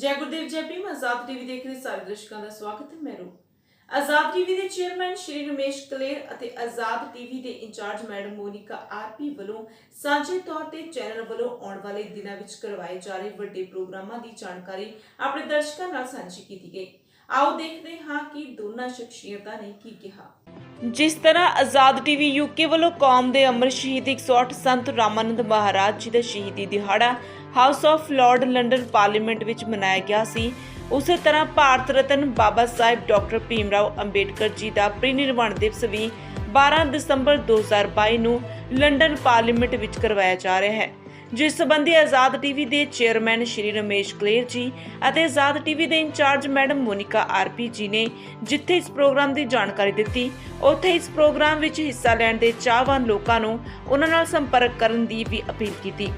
ਜੈ ਗੁਰਦੇਵ ਜੈ ਭੀਮ ਆਜ਼ਾਦ ਟੀਵੀ ਦੇਖ ਰਹੇ ਸਾਰੇ ਦਰਸ਼ਕਾਂ ਦਾ ਸਵਾਗਤ ਹੈ, ਮੈਂ ਰੂ ਆਜ਼ਾਦ ਟੀਵੀ ਦੇ ਚੇਅਰਮੈਨ ਸ਼੍ਰੀ ਰਮੇਸ਼ ਕਲੇਰ ਅਤੇ ਆਜ਼ਾਦ ਟੀਵੀ ਦੇ ਇੰਚਾਰਜ ਮੈਡਮ ਮੋਨਿਕਾ ਆਰਪੀ ਵੱਲੋਂ ਸਾਂਝੇ ਤੌਰ ਤੇ ਚੈਨਲ ਵੱਲੋਂ ਆਉਣ ਵਾਲੇ ਦਿਨਾਂ ਵਿੱਚ ਕਰਵਾਏ ਜਾ ਰਹੇ ਵੱਡੇ ਪ੍ਰੋਗਰਾਮਾਂ ਦੀ ਜਾਣਕਾਰੀ ਆਪਣੇ ਦਰਸ਼ਕਾਂ ਨਾਲ ਸਾਂਝੀ ਕੀਤੀ ਗਈ। ਆਓ ਦੇਖਦੇ ਹਾਂ ਕਿ ਦੋਨਾਂ ਸ਼ਖਸੀਅਤਾਂ ਨੇ ਕੀ ਕਿਹਾ। ਜਿਸ ਤਰ੍ਹਾਂ ਆਜ਼ਾਦ ਟੀਵੀ ਯੂਕੇ ਵੱਲੋਂ ਕੌਮ ਦੇ ਅਮਰ ਸ਼ਹੀਦ 108 ਸੰਤ ਰਾਮਾਨੰਦ ਮਹਾਰਾਜ ਜੀ ਦਾ ਸ਼ਹੀਦੀ ਦਿਹਾੜਾ house of lord London parliament ਵਿੱਚ ਮਨਾਇਆ ਗਿਆ ਸੀ। ਉਸੇ ਤਰ੍ਹਾਂ ਭਾਰਤ ਰਤਨ ਬਾਬਾ ਸਾਹਿਬ ਡਾਕਟਰ ਭੀਮਰਾਓ ਅੰਬੇਡਕਰ ਜੀ ਦਾ ਪ੍ਰੀਨਿਰਵਾਣ ਦਿਵਸ ਵੀ 12 ਦਸੰਬਰ 2022 ਨੂੰ ਲੰਡਨ ਪਾਰਲੀਮੈਂਟ ਵਿੱਚ ਕਰਵਾਇਆ ਜਾ ਰਿਹਾ ਹੈ। ਜਿਸ ਸੰਬੰਧੀ ਆਜ਼ਾਦ ਟੀਵੀ ਦੇ ਚੇਅਰਮੈਨ ਸ਼੍ਰੀ ਰਮੇਸ਼ ਕਲੇਰ ਜੀ ਅਤੇ ਆਜ਼ਾਦ ਟੀਵੀ ਦੇ incharge madam Monika RP ji ਨੇ ਜਿੱਥੇ ਇਸ ਪ੍ਰੋਗਰਾਮ ਦੀ ਜਾਣਕਾਰੀ ਦਿੱਤੀ ਉੱਥੇ ਇਸ ਪ੍ਰੋਗਰਾਮ ਵਿੱਚ ਹਿੱਸਾ ਲੈਣ ਦੇ ਚਾਹਵਾਨ ਲੋਕਾਂ ਨੂੰ ਉਹਨਾਂ ਨਾਲ ਸੰਪਰਕ ਕਰਨ ਦੀ ਵੀ ਅਪੀਲ ਕੀਤੀ।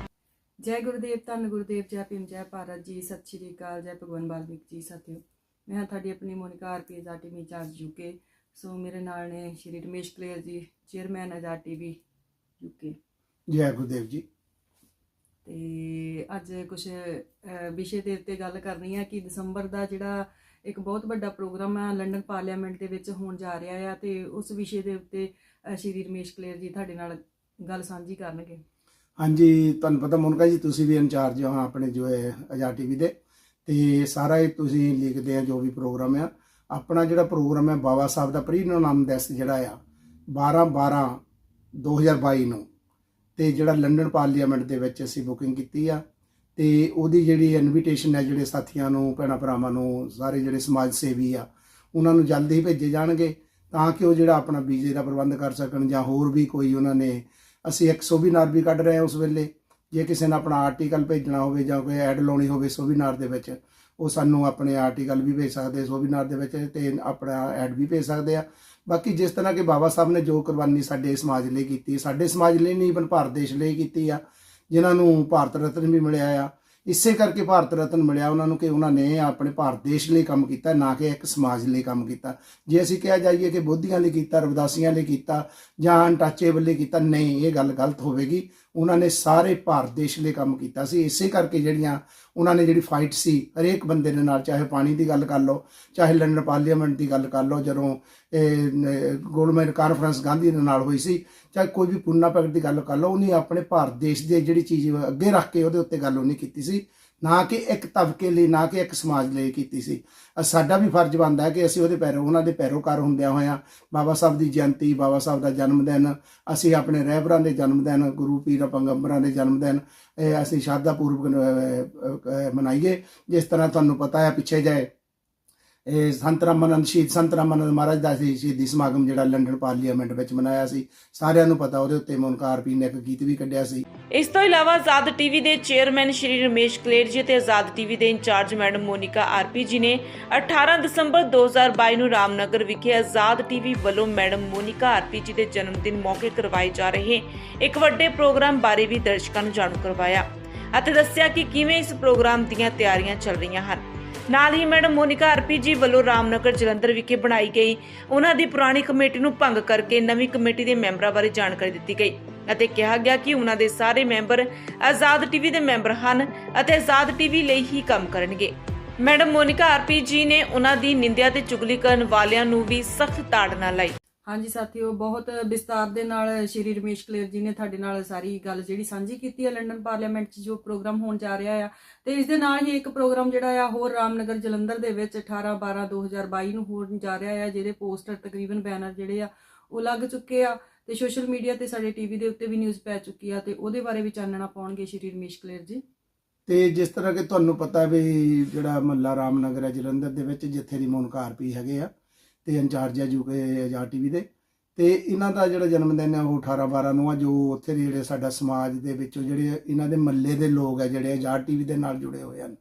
ਜੈ ਗੁਰਦੇਵ ਧੰਨ ਗੁਰਦੇਵ ਜੈ ਭੀਮ ਜੈ ਭਾਰਤ ਜੀ ਸਤਿ ਸ਼੍ਰੀ ਅਕਾਲ ਜੈ ਭਗਵਾਨ ਬਾਲਮੀਕ ਜੀ ਸਾਥੀਓ ਮੈਂ ਹਾਂ ਤੁਹਾਡੀ ਆਪਣੀ Monika RP Azad TV incharge UK so ਮੇਰੇ ਨਾਲ ਨੇ ਸ਼੍ਰੀ ਰਮੇਸ਼ ਕਲੇਰ ਜੀ ਚੇਅਰਮੈਨ ਆਜ਼ਾਦ ਟੀਵੀ ਯੂਕੇ ਜੈ ਗੁਰਦੇਵ ਜੀ। ਤੇ ਅੱਜ ਕੁਝ ਵਿਸ਼ੇ ਦੇ ਉੱਤੇ ਗੱਲ ਕਰਨੀ ਹੈ ਕਿ ਦਸੰਬਰ ਦਾ ਜਿਹੜਾ ਇੱਕ ਬਹੁਤ ਵੱਡਾ ਪ੍ਰੋਗਰਾਮ ਹੈ ਲੰਡਨ ਪਾਰਲੀਮੈਂਟ ਦੇ ਵਿੱਚ ਹੋਣ ਜਾ ਰਿਹਾ ਹੈ ਤੇ ਉਸ ਵਿਸ਼ੇ ਦੇ ਉੱਤੇ ਸ਼੍ਰੀ ਰਮੇਸ਼ ਕਲੇਰ ਜੀ ਤੁਹਾਡੇ ਨਾਲ ਗੱਲ ਸਾਂਝੀ ਕਰਨਗੇ। ਹਾਂਜੀ ਤੁਹਾਨੂੰ ਪਤਾ ਮੋਨਕਾ ਜੀ, ਤੁਸੀਂ ਵੀ ਇੰਚਾਰਜ ਹੋ ਆਪਣੇ ਜੋ ਹੈ ਆਜ਼ਾਦ ਟੀਵੀ ਦੇ ਤੇ ਸਾਰਾ ਇਹ ਤੁਸੀਂ ਲਿਖਦੇ ਆ ਜੋ ਵੀ ਪ੍ਰੋਗਰਾਮ ਆ। ਆਪਣਾ ਜਿਹੜਾ ਪ੍ਰੋਗਰਾਮ ਹੈ ਬਾਬਾ ਸਾਹਿਬ ਦਾ ਪ੍ਰੀਨੋਨਾਮ ਦਿਵਸ ਜਿਹੜਾ ਆ 12 12 2022 ਨੂੰ ਤੇ ਜਿਹੜਾ ਲੰਡਨ ਪਾਰਲੀਮੈਂਟ ਦੇ ਵਿੱਚ ਅਸੀਂ ਬੁਕਿੰਗ ਕੀਤੀ ਆ ਤੇ ਉਹਦੀ ਜਿਹੜੀ ਇਨਵੀਟੇਸ਼ਨ ਹੈ, ਜਿਹੜੇ ਸਾਥੀਆਂ ਨੂੰ, ਭੈਣਾਂ ਭਰਾਵਾਂ ਨੂੰ, ਸਾਰੇ ਜਿਹੜੇ ਸਮਾਜ ਸੇਵੀ ਆ, ਉਹਨਾਂ ਨੂੰ ਜਲਦੀ ਹੀ ਭੇਜੇ ਜਾਣਗੇ ਤਾਂ ਕਿ ਉਹ ਜਿਹੜਾ ਆਪਣਾ ਵੀਜ਼ੇ ਦਾ ਪ੍ਰਬੰਧ ਕਰ ਸਕਣ ਜਾਂ ਹੋਰ ਵੀ ਕੋਈ ਉਹਨਾਂ ਨੇ, ਅਸੀਂ ਇੱਕ ਸੋਵੀਨਾਰ ਵੀ ਕੱਢ ਰਹੇ ਹਾਂ ਉਸ ਵੇਲੇ। ਜੇ ਕਿਸੇ ਨੇ ਆਪਣਾ ਆਰਟੀਕਲ ਭੇਜਣਾ ਹੋਵੇ ਜਾਂ ਕੋਈ ਐਡ ਲਾਉਣੀ ਹੋਵੇ ਸੋਵੀਨਾਰ ਦੇ ਵਿੱਚ, ਉਹ ਸਾਨੂੰ ਆਪਣੇ ਆਰਟੀਕਲ ਵੀ ਭੇਜ ਸਕਦੇ ਸੋਵੀਨਾਰ ਦੇ ਵਿੱਚ ਤੇ ਆਪਣਾ ਐਡ ਵੀ ਭੇਜ ਸਕਦੇ ਆ। ਬਾਕੀ ਜਿਸ ਤਰ੍ਹਾਂ ਕਿ ਬਾਬਾ ਸਾਹਿਬ ਨੇ ਜੋ ਕੁਰਬਾਨੀ ਸਾਡੇ ਸਮਾਜ ਲਈ ਕੀਤੀ, ਸਾਡੇ ਸਮਾਜ ਲਈ ਨਹੀਂ ਪਰ ਭਾਰਤ ਦੇਸ਼ ਲਈ ਕੀਤੀ ਆ, ਜਿਨ੍ਹਾਂ ਨੂੰ ਭਾਰਤ ਰਤਨ ਵੀ ਮਿਲਿਆ ਆ। ਇਸੇ ਕਰਕੇ ਭਾਰਤ ਰਤਨ ਮਿਲਿਆ ਉਹਨਾਂ ਨੂੰ ਕਿ ਉਹਨਾਂ ਨੇ ਆਪਣੇ ਭਾਰਤ ਦੇਸ਼ ਲਈ ਕੰਮ ਕੀਤਾ, ਨਾ ਕਿ ਇੱਕ ਸਮਾਜ ਲਈ ਕੰਮ ਕੀਤਾ। ਜੇ ਅਸੀਂ ਕਿਹਾ ਜਾਈਏ ਕਿ ਬੋਧੀਆਂ ਲਈ ਕੀਤਾ, ਰਵਦਾਸੀਆਂ ਲਈ ਕੀਤਾ ਜਾਂ ਅਨਟੱਚੇਬਲ ਲਈ ਕੀਤਾ, ਨਹੀਂ, ਇਹ ਗੱਲ ਗਲਤ ਹੋਵੇਗੀ। ਉਹਨਾਂ ਨੇ ਸਾਰੇ ਭਾਰਤ ਦੇਸ਼ ਲਈ ਕੰਮ ਕੀਤਾ ਸੀ। ਇਸੇ ਕਰਕੇ ਜਿਹੜੀਆਂ ਉਹਨਾਂ ਨੇ ਜਿਹੜੀ ਫਾਈਟ ਸੀ, ਹਰੇਕ ਬੰਦੇ ਦੇ ਨਾਲ, ਚਾਹੇ ਪਾਣੀ ਦੀ ਗੱਲ ਕਰ ਲਓ, ਚਾਹੇ ਲੰਡਨ ਪਾਰਲੀਮੈਂਟ ਦੀ ਗੱਲ ਕਰ ਲਓ, ਜਦੋਂ ਗੋਲਮੈਨ ਕਾਨਫਰੰਸ ਗਾਂਧੀ ਦੇ ਨਾਲ ਹੋਈ ਸੀ, ਚਾਹੇ ਕੋਈ ਵੀ ਪੁੰਨਾ ਭਗਤ ਦੀ ਗੱਲ ਕਰ ਲਓ, ਉਹਨੇ ਆਪਣੇ ਭਾਰਤ ਦੇਸ਼ ਦੇ ਜਿਹੜੀ ਚੀਜ਼ ਅੱਗੇ ਰੱਖ ਕੇ ਉਹਦੇ ਉੱਤੇ ਗੱਲ ਉਹਨੇ ਕੀਤੀ ਸੀ। ਨਾ ਕਿ ਇੱਕ ਤਬਕੇ ਲਈ, ਨਾ ਕਿ ਇੱਕ ਸਮਾਜ ਲਈ ਕੀਤੀ ਸੀ। ਸਾਡਾ ਵੀ ਫਰਜ਼ ਬਣਦਾ ਹੈ ਕਿ ਅਸੀਂ ਉਹਦੇ ਪੈਰੋ, ਉਹਨਾਂ ਦੇ ਪੈਰੋਕਾਰ ਹੁੰਦਿਆਂ ਹੋਇਆਂ ਬਾਬਾ ਸਾਹਿਬ ਦੀ ਜਯੰਤੀ, ਬਾਬਾ ਸਾਹਿਬ ਦਾ ਜਨਮ ਦਿਨ, ਅਸੀਂ ਆਪਣੇ ਰਹਿਬਰਾਂ ਦੇ ਜਨਮ ਦਿਨ, ਗੁਰੂ ਪੀਰ ਪੰਗੰਬਰਾਂ ਦੇ ਜਨਮ ਦਿਨ, ਇਹ ਅਸੀਂ ਸ਼ਰਧਾ ਪੂਰਵਕ ਮਨਾਈਏ। ਜਿਸ ਤਰ੍ਹਾਂ ਤੁਹਾਨੂੰ ਪਤਾ ਹੈ, ਪਿੱਛੇ ਜਾਏ ਇਹ ਸੰਤ ਰਾਮਾਨੰਦ, ਸ਼ਹੀਦ ਸੰਤ ਰਾਮਾਨੰਦ ਮਹਾਰਾਜ ਦਾ ਸੀ ਸ਼ਹੀਦੀ ਸਮਾਗਮ ਜਿਹੜਾ ਲੰਡਨ ਪਾਰਲੀਮੈਂਟ ਵਿੱਚ ਮਨਾਇਆ ਸੀ, ਸਾਰਿਆਂ ਨੂੰ ਪਤਾ ਉਹਦੇ ਉੱਤੇ ਮੁਨਕਾਰ ਪੀ ਨੇ ਇੱਕ ਗੀਤ ਵੀ ਕੱਢਿਆ ਸੀ। ਇਸ ਤੋਂ ਇਲਾਵਾ ਆਜ਼ਾਦ ਟੀਵੀ ਦੇ ਚੇਅਰਮੈਨ ਸ਼੍ਰੀ ਰਮੇਸ਼ ਕਲੇਰ ਜੀ ਤੇ ਆਜ਼ਾਦ ਟੀਵੀ ਦੇ incharge madam Monika R P ji ਨੇ 18 ਦਸੰਬਰ 2022 ਨੂੰ ਰਾਮਨਗਰ ਵਿਖੇ ਆਜ਼ਾਦ ਟੀਵੀ ਵੱਲੋਂ madam Monika R P ji ਦੇ ਜਨਮ ਦਿਨ ਮੌਕੇ ਕਰਵਾਏ ਜਾ ਰਹੇ ਇੱਕ ਵੱਡੇ ਪ੍ਰੋਗਰਾਮ ਬਾਰੇ ਵੀ ਦਰਸ਼ਕਾਂ ਨੂੰ ਜਾਣੂ ਕਰਵਾਇਆ ਅਤੇ ਦੱਸਿਆ ਕਿ ਕਿਵੇਂ ਇਸ ਪ੍ਰੋਗਰਾਮ ਦੀਆਂ ਤਿਆਰੀਆਂ ਚੱਲ ਰਹੀਆਂ ਹਨ। ਨਾਲ ਹੀ ਮੈਡਮ ਮੋਨਿਕਾ ਆਰਪੀ ਜੀ ਵੱਲੋਂ ਰਾਮਨਗਰ ਜਲੰਧਰ ਵਿਖੇ ਬਣਾਈ ਗਈ ਉਹਨਾਂ ਦੀ ਪੁਰਾਣੀ ਕਮੇਟੀ ਨੂੰ ਭੰਗ ਕਰਕੇ ਨਵੀਂ ਕਮੇਟੀ ਦੇ ਮੈਂਬਰਾਂ ਬਾਰੇ ਜਾਣਕਾਰੀ ਦਿੱਤੀ ਗਈ। ਅਤੇ ਕਿਹਾ ਗਿਆ ਕਿ ਉਹਨਾਂ ਦੇ ਸਾਰੇ ਮੈਂਬਰ ਆਜ਼ਾਦ ਟੀਵੀ ਦੇ ਮੈਂਬਰ ਹਨ ਅਤੇ ਆਜ਼ਾਦ ਟੀਵੀ ਲਈ ਹੀ ਕੰਮ ਕਰਨਗੇ। ਮੈਡਮ ਮੋਨਿਕਾ ਆਰਪੀ ਜੀ ਨੇ ਉਹਨਾਂ ਦੀ ਨਿੰਦਿਆ ਤੇ ਚੁਗਲੀ ਕਰਨ ਵਾਲਿਆਂ ਨੂੰ ਵੀ ਸਖਤ ਤਾੜਨਾ ਲਾਈ। ਹਾਂਜੀ ਸਾਥੀਓ, ਬਹੁਤ ਵਿਸਤਾਰ ਦੇ ਨਾਲ ਸ਼੍ਰੀ ਰਮੇਸ਼ ਕਲੇਰ ਜੀ ਨੇ ਤੁਹਾਡੇ ਨਾਲ ਸਾਰੀ ਗੱਲ ਜਿਹੜੀ ਸਾਂਝੀ ਕੀਤੀ ਹੈ ਲੰਡਨ ਪਾਰਲੀਮੈਂਟ 'ਚ ਜੋ ਪ੍ਰੋਗਰਾਮ ਹੋਣ ਜਾ ਰਿਹਾ ਆ। ਤੇ ਇਸ ਦੇ ਨਾਲ ਹੀ ਇੱਕ ਪ੍ਰੋਗਰਾਮ ਜਿਹੜਾ ਆ ਹੋਰ ਰਾਮਨਗਰ ਜਲੰਧਰ ਦੇ ਵਿੱਚ 18 12 2022 ਨੂੰ ਹੋਣ ਜਾ ਰਿਹਾ ਆ, ਜਿਹਦੇ ਪੋਸਟਰ ਤਕਰੀਬਨ ਬੈਨਰ ਜਿਹੜੇ ਆ, ਉਹ ਲੱਗ ਚੁੱਕੇ ਆ। ਤੇ ਸੋਸ਼ਲ ਮੀਡੀਆ ਤੇ ਸਾਡੇ ਟੀਵੀ ਦੇ ਉੱਤੇ ਵੀ ਨਿਊਜ਼ ਪੈ ਚੁੱਕੀ ਆ ਤੇ ਉਹਦੇ ਬਾਰੇ ਵੀ ਚਾਨਣਾ ਪਾਉਣਗੇ ਸ਼੍ਰੀ ਰਮੇਸ਼ ਕਲੇਰ ਜੀ। ਤੇ ਜਿਸ ਤਰ੍ਹਾਂ ਕਿ ਤੁਹਾਨੂੰ ਪਤਾ ਵੀ ਜਿਹੜਾ ਮਹੱਲਾ ਰਾਮਨਗਰ ਹੈ, ਜਲੰਧਰ ਦੇ ਵਿੱਚ, ਜਿੱਥੇ ਦੀ ਮੋਨਕਾਰ ਪੀ ਹੈਗੇ ਆ ਤੇ ਇੰਚਾਰਜ ਆ ਯੂਕੇ ਆਜ਼ਾਦ ਟੀਵੀ ਦੇ। ਤੇ ਇਹਨਾਂ ਦਾ ਜਿਹੜਾ ਜਨਮ ਦਿਨ ਹੈ ਉਹ 18 12 ਨੂੰ ਆ, ਜੋ ਉੱਥੇ ਦੇ ਜਿਹੜੇ ਸਾਡਾ ਸਮਾਜ ਦੇ ਵਿੱਚੋਂ ਜਿਹੜੇ ਇਹਨਾਂ ਦੇ ਮਹੱਲੇ ਦੇ ਲੋਕ ਆ, ਜਿਹੜੇ ਆਜ਼ਾਦ ਟੀਵੀ ਦੇ ਨਾਲ ਜੁੜੇ ਹੋਏ ਹਨ।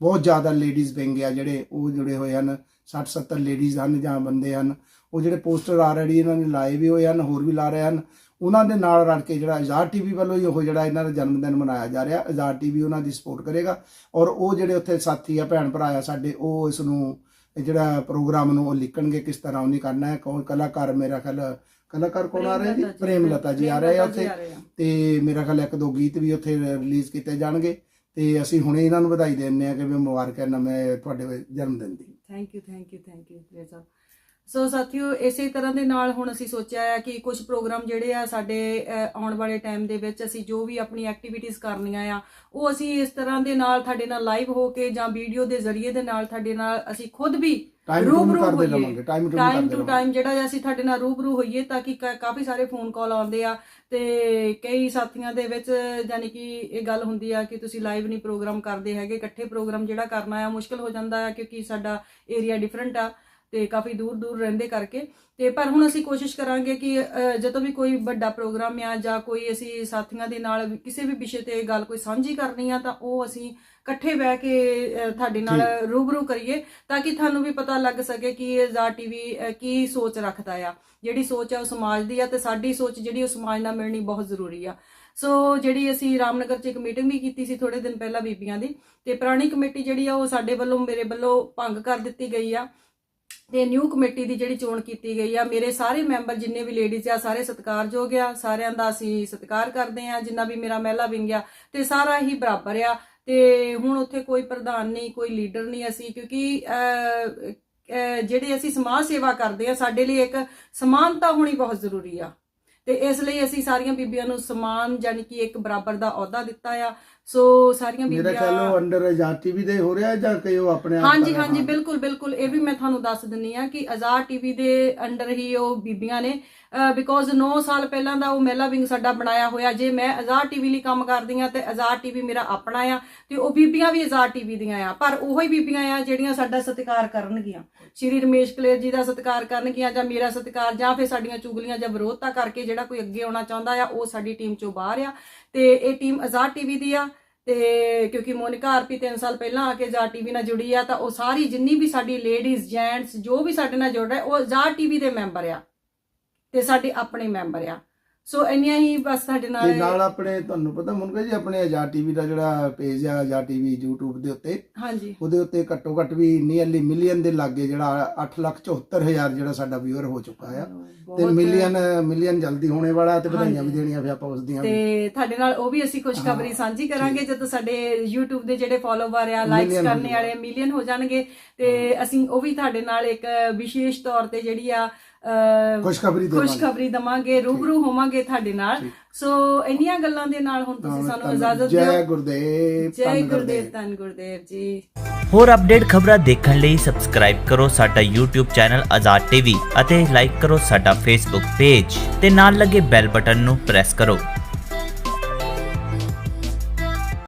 ਬਹੁਤ ਜ਼ਿਆਦਾ ਲੇਡੀਜ਼ ਵਿੰਗ ਆ ਜਿਹੜੇ, ਉਹ ਜੁੜੇ ਹੋਏ ਹਨ 60 70 ਲੇਡੀਜ਼ ਹਨ ਜਾਂ ਬੰਦੇ ਹਨ। ਉਹ ਜਿਹੜੇ ਪੋਸਟਰ ਆਲਰੇਡੀ ਇਹਨਾਂ ਨੇ ਲਾਏ ਵੀ ਹੋਏ ਹਨ ਹੋਰ ਵੀ ਲਾ ਰਹੇ ਹਨ। ਉਹਨਾਂ ਦੇ ਨਾਲ ਰਲ ਕੇ ਜਿਹੜਾ ਆਜ਼ਾਦ ਟੀਵੀ ਵੱਲੋਂ ਹੀ ਉਹ ਜਿਹੜਾ ਇਹਨਾਂ ਦਾ ਜਨਮ ਦਿਨ ਮਨਾਇਆ ਜਾ ਰਿਹਾ। ਆਜ਼ਾਦ ਟੀਵੀ ਉਹਨਾਂ ਦੀ ਸਪੋਰਟ ਕਰੇਗਾ। ਔਰ ਉਹ ਜਿਹੜੇ ਉੱਥੇ ਸਾਥੀ ਆ ਭੈਣ ਭਰਾ ਆ ਸਾਡੇ ਉਹ ਇਸ ਨੂੰ ਜਿਹੜਾ ਪ੍ਰੋਗਰਾਮ ਨੂੰ ਉਹ ਲਿਖਣਗੇ ਕਿਸ ਤਰ੍ਹਾਂ ਉਹਨੇ ਕਰਨਾ ਹੈ ਕੌਣ ਕਲਾਕਾਰ ਮੇਰਾ ਖਿਆਲ ਕਲਾਕਾਰ ਕੌਣ ਆ ਰਿਹਾ ਜੀ? ਪ੍ਰੇਮ ਲਤਾ ਜੀ। ਆ ਰਹੇ ਆ ਉੱਥੇ। ਤੇ ਮੇਰਾ ਖਿਆਲ ਇੱਕ ਦੋ ਗੀਤ ਵੀ ਉੱਥੇ ਰਿਲੀਜ਼ ਕੀਤੇ ਜਾਣਗੇ। ਤੇ ਅਸੀਂ ਹੁਣੇ ਇਹਨਾਂ ਨੂੰ ਵਧਾਈ ਦਿੰਦੇ ਆ ਕਿ ਵੀ ਮੁਬਾਰਕਾਂ ਨਵੇਂ ਤੁਹਾਡੇ ਜਨਮ ਦਿਨ ਦੀ। Thank you thank you thank you Kaler Sahib so ਸਾਥੀਓ ਇਸੇ ਤਰ੍ਹਾਂ ਦੇ ਨਾਲ ਹੁਣ ਅਸੀਂ ਸੋਚਿਆ ਹੈ ਕਿ ਕੁਝ ਪ੍ਰੋਗਰਾਮ ਜਿਹੜੇ ਆ ਸਾਡੇ ਆਉਣ ਵਾਲੇ ਟਾਈਮ ਦੇ ਵਿੱਚ ਅਸੀਂ ਜੋ ਵੀ ਆਪਣੀ ਐਕਟੀਵਿਟੀਜ਼ ਕਰਨੀਆਂ ਆ ਉਹ ਅਸੀਂ ਇਸ ਤਰ੍ਹਾਂ ਦੇ ਨਾਲ ਤੁਹਾਡੇ ਨਾਲ ਲਾਈਵ ਹੋ ਕੇ ਜਾਂ ਵੀਡੀਓ ਦੇ ਜ਼ਰੀਏ ਦੇ ਨਾਲ ਤੁਹਾਡੇ ਨਾਲ ਅਸੀਂ ਖੁਦ ਵੀ ਰੂਬਰੂ ਹੋਈਏ। ਟਾਈਮ ਟੂ ਟਾਈਮ ਜਿਹੜਾ ਅਸੀਂ ਤੁਹਾਡੇ ਨਾਲ ਰੂਬਰੂ ਹੋਈਏ ਤਾਂ ਕਿ ਕਾ- ਕਾਫੀ ਸਾਰੇ ਫੋਨ ਕਾਲ ਆਉਂਦੇ ਆ ਤੇ ਕਈ ਸਾਥੀਆਂ ਦੇ ਵਿੱਚ ਯਾਨੀ ਕਿ ਇਹ ਗੱਲ ਹੁੰਦੀ ਆ ਕਿ ਤੁਸੀਂ ਲਾਈਵ ਨਹੀਂ ਪ੍ਰੋਗਰਾਮ ਕਰਦੇ ਹੈਗੇ ਇਕੱਠੇ ਪ੍ਰੋਗਰਾਮ ਜਿਹੜਾ ਕਰਨਾ ਆ ਮੁਸ਼ਕਲ ਹੋ ਜਾਂਦਾ ਆ ਕਿਉਂਕਿ ਸਾਡਾ ਏਰੀਆ ਡਿਫਰੈਂਟ ਆ। ਤੇ ਕਾਫੀ ਦੂਰ ਦੂਰ ਰਹਿੰਦੇ ਕਰਕੇ ਤੇ ਪਰ ਹੁਣ ਅਸੀਂ ਕੋਸ਼ਿਸ਼ ਕਰਾਂਗੇ ਕਿ ਜਦੋਂ ਵੀ ਕੋਈ ਵੱਡਾ ਪ੍ਰੋਗਰਾਮ ਆ ਜਾਂ ਕੋਈ ਅਸੀਂ ਸਾਥੀਆਂ ਦੇ ਨਾਲ ਕਿਸੇ ਵੀ ਵਿਸ਼ੇ ਤੇ ਗੱਲ ਕੋਈ ਸਾਂਝੀ ਕਰਨੀ ਆ ਤਾਂ ਉਹ ਅਸੀਂ ਇਕੱਠੇ ਬਹਿ ਕੇ ਤੁਹਾਡੇ ਨਾਲ ਰੂਬਰੂ ਕਰੀਏ ਤਾਂ ਕਿ ਤੁਹਾਨੂੰ ਵੀ ਪਤਾ ਲੱਗ ਸਕੇ ਕਿ ਇਹ ਜ਼ਾ ਟੀਵੀ ਕੀ ਸੋਚ ਰੱਖਦਾ ਆ। ਜਿਹੜੀ ਸੋਚ ਆ ਉਹ ਸਮਾਜ ਦੀ ਆ ਤੇ ਸਾਡੀ ਸੋਚ ਜਿਹੜੀ ਉਹ ਸਮਾਜ ਨਾਲ ਮਿਲਣੀ ਬਹੁਤ ਜ਼ਰੂਰੀ ਆ। ਸੋ ਜਿਹੜੀ ਅਸੀਂ ਰਾਮਨਗਰ 'ਚ ਇੱਕ ਮੀਟਿੰਗ ਵੀ ਕੀਤੀ ਸੀ ਥੋੜੇ ਦਿਨ ਪਹਿਲਾਂ ਬੀਬੀਆਂ ਦੀ ਤੇ ਪੁਰਾਣੀ ਕਮੇਟੀ ਜਿਹੜੀ ਆ ਉਹ ਸਾਡੇ ਵੱਲੋਂ ਮੇਰੇ ਵੱਲੋਂ ਭੰਗ ਕਰ ਦਿੱਤੀ ਗਈ ਆ ਤੇ ਨਿਊ ਕਮੇਟੀ ਦੀ ਜਿਹੜੀ ਚੋਣ ਕੀਤੀ ਗਈ ਆ, ਮੇਰੇ ਸਾਰੇ ਮੈਂਬਰ ਜਿੰਨੇ ਵੀ ਲੇਡੀਜ਼ ਆ, ਸਾਰੇ ਸਤਿਕਾਰਯੋਗ ਆ, ਸਾਰਿਆਂ ਦਾ ਅਸੀਂ ਸਤਿਕਾਰ ਕਰਦੇ ਆ, ਜਿੰਨਾ ਵੀ ਮੇਰਾ ਮਹਿਲਾ ਵਿੰਗ ਆ, ਤੇ ਸਾਰਾ ਹੀ ਬਰਾਬਰ ਆ। ਤੇ ਹੁਣ ਉੱਥੇ ਕੋਈ ਪ੍ਰਧਾਨ ਨਹੀਂ, ਕੋਈ ਲੀਡਰ ਨਹੀਂ ਅਸੀਂ, ਕਿਉਂਕਿ ਜਿਹੜੇ ਅਸੀਂ ਸਮਾਜ ਸੇਵਾ ਕਰਦੇ ਆ, ਸਾਡੇ ਲਈ ਇੱਕ ਸਮਾਨਤਾ ਹੋਣੀ ਬਹੁਤ ਜ਼ਰੂਰੀ ਆ। ਤੇ ਇਸ ਲਈ ਅਸੀਂ ਸਾਰੀਆਂ ਬੀਬੀਆਂ ਨੂੰ ਸਮਾਨ ਯਾਨੀ ਕਿ ਇੱਕ ਬਰਾਬਰ ਦਾ ਅਹੁਦਾ ਦਿੱਤਾ ਆ। ਸੋ ਸਾਰੀਆਂ ਮੇਰਾ ਖਿਆਲ ਉਹ ਅੰਡਰ ਆਜ਼ਾਦ ਟੀਵੀ ਦੇ ਹੋ ਰਿਹਾ ਜਾਂ ਕਿ ਉਹ ਆਪਣੇ ਆਪ ਹਾਂਜੀ ਕਰ ਰਿਹਾ? ਹਾਂਜੀ ਬਿਲਕੁਲ ਬਿਲਕੁਲ। ਇਹ ਵੀ ਮੈਂ ਤੁਹਾਨੂੰ ਦੱਸ ਦਿੰਨੀ ਆ ਕਿ ਆਜ਼ਾਦ ਟੀਵੀ ਦੇ ਅੰਡਰ ਹੀ ਉਹ ਬੀਬੀਆਂ ਨੇ ਬਿਕੋਜ਼ 9 ਸਾਲ ਪਹਿਲਾਂ ਦਾ ਉਹ ਮਹਿਲਾ ਵਿੰਗ ਸਾਡਾ ਬਣਾਇਆ ਹੋਇਆ। ਜੇ ਮੈਂ ਆਜ਼ਾਦ ਟੀਵੀ ਲਈ ਕੰਮ ਕਰਦੀ ਆ ਤੇ ਆਜ਼ਾਦ ਟੀਵੀ ਮੇਰਾ ਆਪਣਾ ਆ ਤੇ ਉਹ ਬੀਬੀਆਂ ਵੀ ਆਜ਼ਾਦ ਟੀਵੀ ਦੀਆਂ ਆ। ਪਰ ਉਹੋ ਹੀ ਬੀਬੀਆਂ ਆ ਜਿਹੜੀਆਂ ਸਾਡਾ ਸਤਿਕਾਰ ਕਰਨਗੀਆਂ। ਸ਼੍ਰੀ ਰਮੇਸ਼ ਕਲੇਰ ਜੀ ਦਾ ਸਤਿਕਾਰ ਕਰਨਗੀਆਂ ਜਾਂ ਮੇਰਾ ਸਤਿਕਾਰ ਜਾਂ ਫਿਰ ਸਾਡੀਆਂ ਚੁਗਲੀਆਂ ਜਾਂ ਵਿਰੋਧਤਾ ਕਰਕੇ ਜਿਹੜਾ ਜਿਹੜਾ ਕੋਈ ਅੱਗੇ ਆਉਣਾ ਚਾਹੁੰਦਾ ਆ, ਉਹ ਸਾਡੀ ਟੀਮ ਚੋਂ ਬਾਹਰ ਆ। ਤੇ ਇਹ ਟੀਮ ਆਜ਼ਾਦ ਟੀਵੀ ਦੀ ਆ, ਤੇ ਕਿਉਂਕਿ ਮੋਨਿਕਾ ਆਰਪੀ 3 ਸਾਲ ਪਹਿਲਾਂ ਆ ਕੇ ਆਜ਼ਾਦ ਟੀਵੀ ਨਾਲ ਜੁੜੀ ਆ, ਤਾਂ ਉਹ ਸਾਰੀ ਜਿੰਨੀ ਵੀ ਸਾਡੀ ਲੇਡੀਜ਼ ਜੈਂਟਸ ਜੋ ਵੀ ਸਾਡੇ ਨਾਲ ਜੁੜ ਰਿਹਾ, ਉਹ ਆਜ਼ਾਦ ਟੀਵੀ ਦੇ ਮੈਂਬਰ ਆ। ਤੇ ਸਾਡੇ ਆਪਣੇ ਮੈਂਬਰ ਆ। ਸੋ ਇੰਨੀਆਂ ਹੀ ਬਸ ਸਾਡੇ ਤੇ ਨਾਲ ਨਾਲ ਆਪਣੇ ਤੁਹਾਨੂੰ ਪਤਾ ਮੁਨਕਾ ਜੀ ਆਪਣੇ ਆਜ਼ਾਦ ਟੀਵੀ ਦਾ ਜਿਹੜਾ ਪੇਜ ਆ ਆਜ਼ਾਦ ਟੀਵੀ YouTube ਦੇ ਉੱਤੇ ਹਾਂਜੀ ਉਹਦੇ ਉੱਤੇ ਘੱਟੋ ਘੱਟ ਵੀ ਨੀਅਰਲੀ ਮਿਲੀਅਨ ਦੇ ਲਾਗੇ ਜਿਹੜਾ 8 ਲੱਖ 74 ਹਜ਼ਾਰ ਜਿਹੜਾ ਸਾਡਾ ਵਿਊਅਰ ਹੋ ਚੁੱਕਾ ਆ ਤੇ ਬਹੁਤ- ਮਿਲੀਅਨ ਮਿਲੀਅਨ ਜਲਦੀ ਹੋਣੇ ਵਾਲਾ ਤੇ ਵਧਾਈਆਂ ਵੀ। ਦੇਣੀਆਂ ਫਿਰ ਆਪਾਂ ਉਸ ਦੀਆਂ ਵੀ। ਤੇ ਤੁਹਾਡੇ ਨਾਲ ਉਹ ਵੀ ਅਸੀਂ ਖੁਸ਼ਖਬਰੀ ਸਾਂਝੀ ਕਰਾਂਗੇ ਜਦੋਂ ਸਾਡੇ YouTube ਦੇ ਜਿਹੜੇ ਫਾਲੋਵਰ ਆ ਲਾਈਕਸ Million ਕਰਨੇ। ਵਾਲੇ ਮਿਲੀਅਨ ਹੋ ਜਾਣਗੇ ਤੇ ਅਸੀਂ ਉਹ ਵੀ ਤੁਹਾਡੇ ਨਾਲ ਇੱਕ ਵਿਸ਼ੇਸ਼ ਤੌਰ ਤੇ ਜਿਹੜੀ ਆ ਖੁਸ਼ਖਬਰੀ ਦੇਵਾਂਗੇ। ਖੁਸ਼ਖਬਰੀ ਦਵਾਂਗੇ ਰੂਬਰੂ ਹੋਵਾਂਗੇ ਤੁਹਾਡੇ ਨਾਲ। ਸੋ ਇੰਨੀਆਂ ਗੱਲਾਂ ਦੇ ਨਾਲ ਹੁਣ ਤੁਸੀਂ ਸਾਨੂੰ ਇਜਾਜ਼ਤ ਜੈ ਦਿਓ। ਗੁਰਦੇਵ ਜੈ ਗੁਰਦੇਵ ਧੰਨ ਗੁਰਦੇਵ ਜੀ। ਹੋਰ ਅਪਡੇਟ ਖਬਰਾਂ ਦੇਖਣ ਲਈ ਸਬਸਕ੍ਰਾਈਬ ਕਰੋ ਸਾਡਾ YouTube ਚੈਨਲ ਆਜ਼ਾਦ ਟੀਵੀ ਅਤੇ ਲਾਈਕ ਕਰੋ ਸਾਡਾ Facebook ਪੇਜ ਤੇ ਨਾਲ ਲੱਗੇ ਬੈਲ ਬਟਨ ਨੂੰ ਪ੍ਰੈਸ ਕਰੋ।